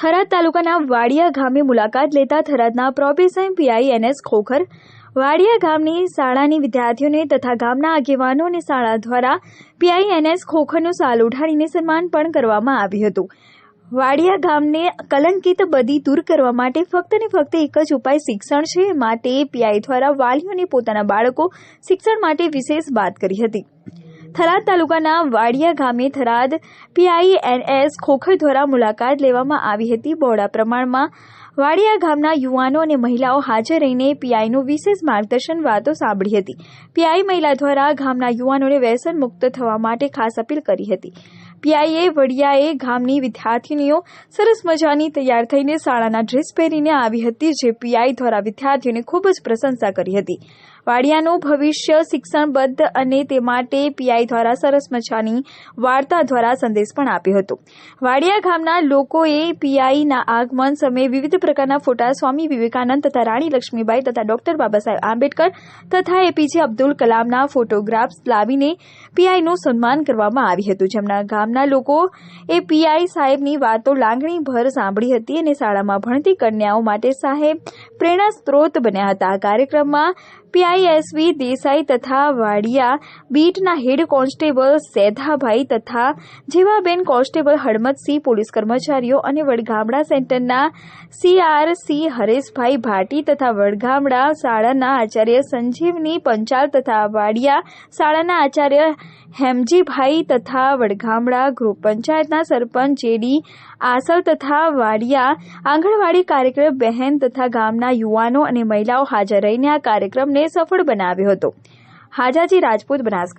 થરાદ તાલુકાના વાડિયા ગામે મુલાકાત લેતા થરાદના probation PI NS Khokhar Vadiya ગામની શાળાની વિદ્યાર્થીઓને તથા ગામના આગેવાનો અને શાળા દ્વારા પીઆઈ એનએસ ખોખરનું સાલ ઉઠાડીને સન્માન પણ કરવામાં આવ્યું હતું. વાડિયા ગામને કલંકિત બદી દૂર કરવા માટે ફક્ત ને ફક્ત એક જ ઉપાય શિક્ષણ છે માટે પીઆઈ દ્વારા વાલીઓને પોતાના બાળકો શિક્ષણ માટે વિશેષ વાત કરી હતી. થરાદ તાલુકાના વાડિયા ગામે થરાદ પીઆઈએનએસ ખોખર દ્વારા મુલાકાત લેવામાં આવી હતી. બહોળા પ્રમાણમાં વાડિયા ગામના યુવાનો અને મહિલાઓ હાજર રહીને પીઆઈનું વિશેષ માર્ગદર્શન વાતો સાંભળી હતી. પીઆઈ મહિલા દ્વારા ગામના યુવાનોને વ્યસન મુક્ત થવા માટે ખાસ અપીલ કરી હતી. પીઆઈએ વડિયાએ ગામની વિદ્યાર્થીનીઓ સરસ મજાની તૈયાર થઈને શાળાના ડ્રેસ પહેરીને આવી હતી, જે પીઆઈ દ્વારા વિદ્યાર્થીઓને ખૂબ જ પ્રશંસા કરી હતી. વાડિયાનું ભવિષ્ય શિક્ષણબદ્ધ અને તે માટે પીઆઈ દ્વારા સરસ મજાની વાર્તા દ્વારા સંદેશ પણ આપ્યો હતો. વાડિયા ગામના લોકોએ પીઆઈના આગમન સમયે વિવિધ પ્રકારના ફોટા સ્વામી વિવેકાનંદ તથા રાણી લક્ષ્મીબાઈ તથા ડોક્ટર બાબા સાહેબ આંબેડકર તથા એપીજે અબ્દુલ કલામના ફોટોગ્રાફ્સ લાવીને પીઆઈનું સન્માન કરવામાં આવ્યું હતું. જેમના ગામના લોકો એ પીઆઈ સાહેબની વાતો લાગણીભર સાંભળી હતી અને શાળામાં ભણતી કન્યાઓ માટે સાહેબ પ્રેરણા સ્ત્રોત બન્યા હતા. આ કાર્યક્રમમાં પીઆઈએસવી દેસાઈ તથા વાડિયા બીટના હેડ કોન્સ્ટેબલ સેધાભાઈ તથા જેવાબેન કોન્સ્ટેબલ હળમતસિંહ પોલીસ કર્મચારીઓ અને વડગામડા સેન્ટરના સીઆરસી હરેશભાઈ ભાટી તથા વડગામડા શાળાના આચાર્ય સંજીવની પંચાલ તથા વાડિયા શાળાના આચાર્ય હેમજીભાઈ તથા વડગામડા ગ્રુપ પંચાયતના સરપંચ જેડી આસલ તથા વાડિયા આંગણવાડી કાર્યક્રમ બહેન તથા ગામના યુવાનો અને મહિલાઓ હાજર રહીને આ કાર્યક્રમને સફળ બનાવ્યો હતો. હાજાજી રાજપૂત બનાસકાંઠા